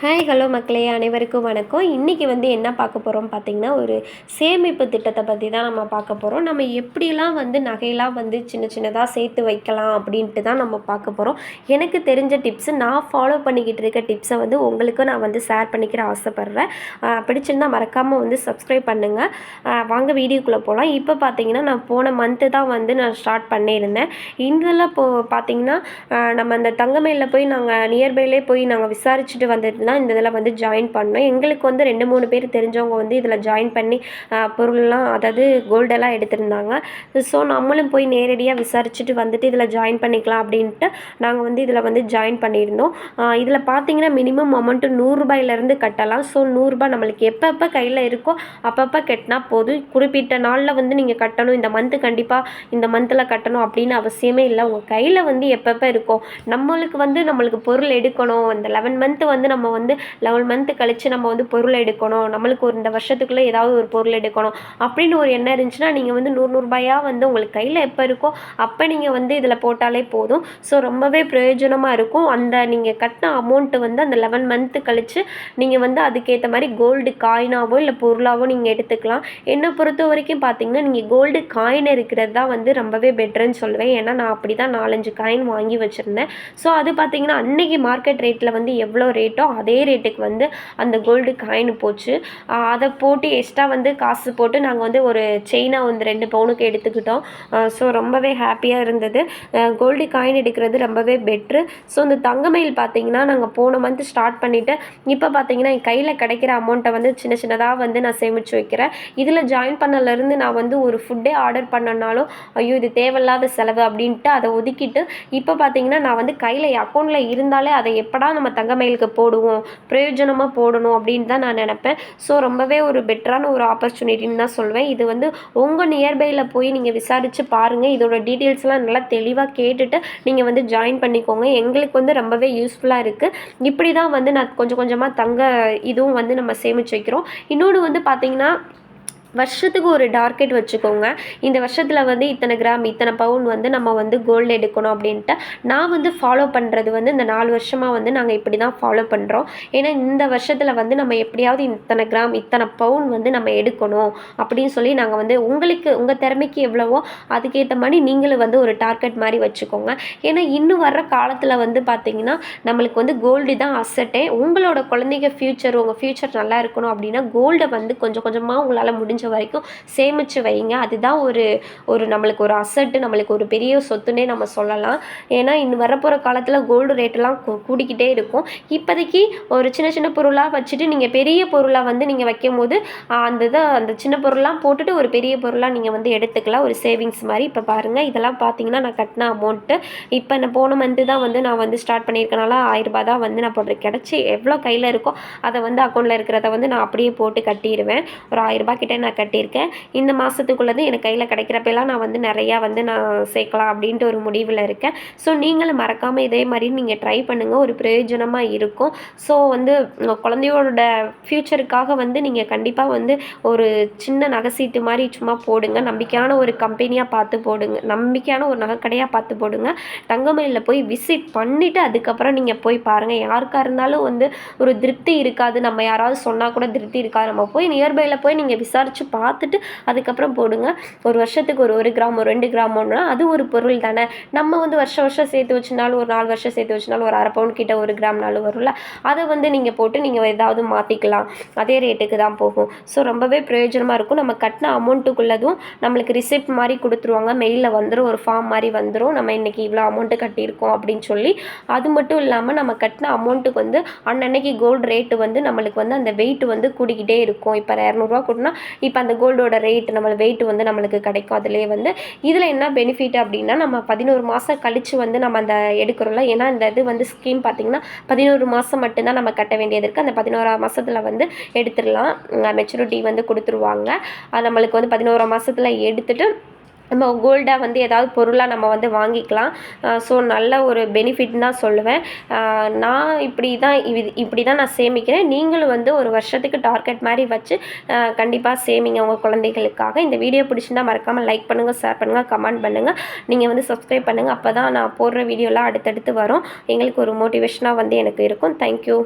Hi hello மக்களே. அனைவருக்கும் வணக்கம். இன்றைக்கி வந்து என்ன பார்க்க போகிறோம் பார்த்திங்கன்னா ஒரு சேமிப்பு திட்டத்தை பற்றி தான் நம்ம பார்க்க போகிறோம் நம்ம எப்படிலாம் வந்து நகையெல்லாம் வந்து சின்ன சின்னதாக சேர்த்து வைக்கலாம் அப்படின்ட்டு தான் நம்ம பார்க்க போகிறோம் எனக்கு தெரிஞ்ச டிப்ஸு நான் ஃபாலோ பண்ணிக்கிட்டு இருக்க டிப்ஸை வந்து உங்களுக்கும் நான் வந்து ஷேர் பண்ணிக்கிற ஆசைப்பட்றேன். பிடிச்சிருந்தால் பிடிச்சிருந்தா மறக்காமல் வந்து சப்ஸ்கிரைப் பண்ணுங்கள் வாங்க வீடியோக்குள்ளே போகலாம் இப்போ பார்த்தீங்கன்னா நான் போன மந்த்து தான் வந்து நான் ஸ்டார்ட் பண்ணியிருந்தேன். இதில் இப்போ பார்த்தீங்கன்னா நம்ம அந்த தங்கமேலில் போய் நாங்கள் நியர்பைலே போய் நாங்கள் விசாரிச்சுட்டு வந்துட்டு தான் இந்த இதில் வந்து ஜாயின் பண்ணோம். எங்களுக்கு வந்து ரெண்டு மூணு பேர் தெரிஞ்சவங்க வந்து இதில் ஜாயின் பண்ணி பொருள்லாம் அதாவது கோல்டெல்லாம் எடுத்திருந்தாங்க. ஸோ நம்மளும் போய் நேரடியாக விசாரிச்சுட்டு வந்துட்டு இதில் ஜாயின் பண்ணிக்கலாம் அப்படின்ட்டு நாங்கள் வந்து இதில் வந்து ஜாயின் பண்ணியிருந்தோம். இதில் பார்த்தீங்கன்னா மினிமம் அமௌண்ட்டு நூறுரூபாயிலேருந்து கட்டலாம். ஸோ நூறுரூபா நம்மளுக்கு எப்பப்போ கையில் இருக்கோ அப்பப்போ கட்டினா போதும். குறிப்பிட்ட நாளில் வந்து நீங்கள் கட்டணும். இந்த மந்த்து கண்டிப்பாக இந்த மந்தில் கட்டணும் அப்படின்னு அவசியமே இல்லை. உங்கள் கையில் வந்து எப்பப்போ இருக்கோ நம்மளுக்கு வந்து நம்மளுக்கு பொருள் எடுக்கணும். இந்த லெவன் மந்த்து வந்து நம்ம வந்து லெவன் மந்த்து கழித்து நம்ம வந்து பொருள் எடுக்கணும். நம்மளுக்கு ஒரு இந்த வருஷத்துக்குள்ளே ஏதாவது ஒரு பொருள் எடுக்கணும். அப்படின்னு ஒரு எண்ணம் இருந்துச்சுன்னா நீங்கள் வந்து நூறுநூறுபாயாக வந்து உங்களுக்கு கையில் எப்போ இருக்கோ அப்போ நீங்கள் வந்து இதில் போட்டாலே போதும். ஸோ ரொம்பவே பிரயோஜனமாக இருக்கும். அந்த நீங்கள் கட்டின அமௌண்ட்டு வந்து அந்த லெவன் மந்த்து கழித்து நீங்கள் வந்து அதுக்கேற்ற மாதிரி கோல்டு காயினாவோ இல்லை பொருளாவோ நீங்கள் எடுத்துக்கலாம். என்னை பொறுத்த வரைக்கும் பார்த்தீங்கன்னா நீங்கள் கோல்டு காயின் இருக்கிறது தான் வந்து ரொம்பவே பெட்டர்ன்னு சொல்லுவேன். ஏன்னா நான் அப்படி தான் நாலஞ்சு காயின் வாங்கி வச்சுருந்தேன். ஸோ அது பார்த்தீங்கன்னா அன்னைக்கு மார்க்கெட் ரேட்டில் வந்து எவ்வளோ ரேட்டோ அது அதே ரேட்டுக்கு வந்து அந்த கோல்டு காயின் போச்சு. அதை போட்டு எக்ஸ்ட்ரா வந்து காசு போட்டு நாங்கள் வந்து ஒரு செயினாக வந்து ரெண்டு பவுனுக்கு எடுத்துக்கிட்டோம். ஸோ ரொம்பவே ஹாப்பியாக இருந்தது. கோல்டு காயின் எடுக்கிறது ரொம்பவே பெட்ரு ஸோ இந்த தங்கமயில் பார்த்தீங்கன்னா நாங்கள் போன மந்த் ஸ்டார்ட் பண்ணிவிட்டு இப்போ பார்த்தீங்கன்னா என் கையில் கிடைக்கிற அமௌண்ட்டை வந்து சின்ன சின்னதாக வந்து நான் சேமித்து வைக்கிறேன். இதில் ஜாயின் பண்ணலேருந்து நான் வந்து ஒரு ஃபுட்டே ஆர்டர் பண்ணனாலும் ஐயோ இது தேவையில்லாத செலவு அப்படின்ட்டு அதை ஒதுக்கிட்டு இப்போ பார்த்தீங்கன்னா நான் வந்து கையில் அக்கௌண்ட்டில் இருந்தாலே அதை எப்படா நம்ம தங்கமயிலுக்கு போடுவோம்? பிரயோஜனமாக போடணும் அப்படின்னு தான் நான் நினப்பேன். ஸோ ரொம்பவே ஒரு பெட்டரான ஒரு ஆப்பர்ச்சுனிட்டின்னு தான் சொல்வேன். இது வந்து உங்கள் நியர்பையில் போய் நீங்கள் விசாரித்து பாருங்கள் இதோட டீட்டெயில்ஸ்லாம் நல்லா தெளிவாக கேட்டுட்டு நீங்கள் வந்து ஜாயின் பண்ணிக்கோங்க. எங்களுக்கு வந்து ரொம்பவே யூஸ்ஃபுல்லாக இருக்குது இப்படி தான் வந்து நான் கொஞ்சம் கொஞ்சமாக தங்க இதுவும் வந்து நம்ம சேமித்து வைக்கிறோம். இன்னொன்று வந்து பார்த்திங்கன்னா வருஷத்துக்கு ஒரு டார்கெட் வச்சுக்கோங்க. இந்த வருஷத்தில் வந்து இத்தனை கிராம் இத்தனை பவுன் வந்து நம்ம வந்து கோல்டு எடுக்கணும் அப்படின்ட்டு நான் வந்து ஃபாலோ பண்ணுறது வந்து இந்த நாலு வருஷமாக வந்து நாங்கள் இப்படி தான் ஃபாலோ பண்ணுறோம் ஏன்னா இந்த வருஷத்தில் வந்து நம்ம எப்படியாவது இத்தனை கிராம் இத்தனை பவுன் வந்து நம்ம எடுக்கணும் அப்படின்னு சொல்லி நாங்கள் வந்து உங்களுக்கு உங்கள் திறமைக்கு எவ்வளவோ அதுக்கேற்ற மாதிரி நீங்களும் வந்து ஒரு டார்கெட் மாதிரி வச்சுக்கோங்க. ஏன்னா இன்னும் வர்ற காலத்தில் வந்து பார்த்திங்கன்னா நம்மளுக்கு வந்து கோல்டு தான் அசட்டே உங்களோட குழந்தைங்க ஃப்யூச்சர் உங்கள் ஃப்யூச்சர் நல்லா இருக்கணும் அப்படின்னா கோல்டை வந்து கொஞ்சம் கொஞ்சமாக உங்களால் முடிஞ்ச வரைக்கும் சேமித்து வைங்க. அதுதான் ஒரு ஒரு நம்மளுக்கு ஒரு அசட்டு நம்மளுக்கு ஒரு பெரிய சொத்துன்னே நம்ம சொல்லலாம். ஏன்னா இன்னும் வரப்போகிற காலத்தில் கோல்டு ரேட்டெல்லாம் கூடிக்கிட்டே இருக்கும். இப்போதைக்கு ஒரு சின்ன சின்ன பொருளாக வச்சுட்டு நீங்கள் பெரிய பொருளாக வந்து நீங்கள் வைக்கும் போது அந்த இதை அந்த சின்ன பொருள்லாம் போட்டுட்டு ஒரு பெரிய பொருளாக நீங்கள் வந்து எடுத்துக்கலாம். ஒரு சேவிங்ஸ் மாதிரி. இப்போ பாருங்கள் இதெல்லாம் பார்த்தீங்கன்னா நான் கட்டின அமௌண்ட்டு இப்போ நான் போன மந்த்து தான் வந்து நான் வந்து ஸ்டார்ட் பண்ணியிருக்கனால ஆயிரரூபா தான் வந்து நான் போடுறது கிடச்சி எவ்வளோ கையில் இருக்கோ அதை வந்து அக்கௌண்ட்டில் இருக்கிறத வந்து நான் அப்படியே போட்டு கட்டிடுவேன். ஒரு ஆயிரரூபா கிட்டே நான் நான் கட்டியிருக்கேன். இந்த மாதத்துக்குள்ளது எனக்கு கையில் கிடைக்கிறப்பெல்லாம் நான் வந்து நிறையா வந்து நான் சேர்க்கலாம் அப்படின்ட்டு ஒரு முடிவில் இருக்கேன். ஸோ நீங்களும் மறக்காமல் இதே மாதிரி நீங்கள் ட்ரை பண்ணுங்கள் ஒரு பிரயோஜனமாக இருக்கும். ஸோ வந்து உங்கள் குழந்தையோட ஃப்யூச்சருக்காக வந்து நீங்கள் கண்டிப்பாக வந்து ஒரு சின்ன நகைசீட்டு மாதிரி சும்மா போடுங்க. நம்பிக்கையான ஒரு கம்பெனியாக பார்த்து போடுங்க. நம்பிக்கையான ஒரு நகைக்கடையாக பார்த்து போடுங்க. தங்கமயிலில் போய் விசிட் பண்ணிவிட்டு அதுக்கப்புறம் நீங்கள் போய் பாருங்கள் யாருக்காக இருந்தாலும் வந்து ஒரு திருப்தி இருக்காது. நம்ம யாராவது சொன்னால் கூட திருப்தி இருக்காது. நம்ம போய் நியர்பையில் போய் நீங்கள் விசாரித்து பார்த்துட்டு அதுக்கப்புறம் போடுங்க. ஒரு வருஷத்துக்கு ஒரு ஒரு கிராம் ஒரு ரெண்டு கிராமோன்னா அது ஒரு பொருள் தானே. நம்ம வந்து வருஷம் வருஷம் சேர்த்து வச்சுனாலும் ஒரு நாலு வருஷம் சேர்த்து வச்சுனாலும் ஒரு அரை பவுன் கிட்ட ஒரு கிராம்னாலும் வரும்ல. அதை வந்து நீங்கள் போட்டு நீங்கள் ஏதாவது மாற்றிக்கலாம் அதே ரேட்டுக்கு தான் போகும். ஸோ ரொம்பவே பிரயோஜனமாக இருக்கும். நம்ம கட்டின அமௌண்ட்டுக்குள்ளதும் நம்மளுக்கு ரிசிப்ட் மாதிரி கொடுத்துருவாங்க. மெயிலில் வந்துடும் ஒரு ஃபார்ம் மாதிரி வந்துடும் நம்ம இன்றைக்கி இவ்வளோ அமௌண்ட்டு கட்டியிருக்கோம் அப்படின்னு சொல்லி அது மட்டும் இல்லாமல் நம்ம கட்டின அமௌண்ட்டுக்கு வந்து அன்னன்னைக்கு கோல்டு ரேட்டு வந்து நம்மளுக்கு வந்து அந்த வெயிட் வந்து கூடிக்கிட்டே இருக்கும். இப்போ இரநூறுவா கூட்டினா இப்போ அந்த கோல்டோட ரேட் நம்ம வெயிட் வந்து நம்மளுக்கு கிடைக்கும். அதுலேயே வந்து இதில் என்ன பெனிஃபிட் அப்படின்னா நம்ம பதினோரு மாதம் கழித்து வந்து நம்ம அந்த எடுக்கிறோம்ல. ஏன்னா இந்த இது வந்து ஸ்கீம் பார்த்திங்கன்னா பதினோரு மாதம் மட்டும்தான் நம்ம கட்ட வேண்டியது இருக்குது அந்த பதினோராம் மாதத்தில் வந்து எடுத்துடலாம். மெச்சூரிட்டி வந்து கொடுத்துருவாங்க. அது நம்மளுக்கு வந்து பதினோராம் மாதத்தில் எடுத்துகிட்டு நம்ம கோல்டாக வந்து ஏதாவது பொருளாக நம்ம வந்து வாங்கிக்கலாம். ஸோ நல்ல ஒரு பெனிஃபிட்னு தான் சொல்லுவேன். நான் இப்படி தான் இது இப்படி தான் நான் சேமிக்கிறேன். நீங்களும் வந்து ஒரு வருஷத்துக்கு டார்கெட் மாதிரி வச்சு கண்டிப்பாக சேமிங்க உங்கள் குழந்தைகளுக்காக. இந்த வீடியோ பிடிச்சிருந்தா மறக்காமல் லைக் பண்ணுங்கள் ஷேர் பண்ணுங்கள் கமெண்ட் பண்ணுங்கள் நீங்கள் வந்து சப்ஸ்கிரைப் பண்ணுங்கள் அப்போ தான் நான் போடுற வீடியோலாம் அடுத்தடுத்து வரும். எங்களுக்கு ஒரு மோட்டிவேஷனாக வந்து எனக்கு இருக்கும். தேங்க்யூ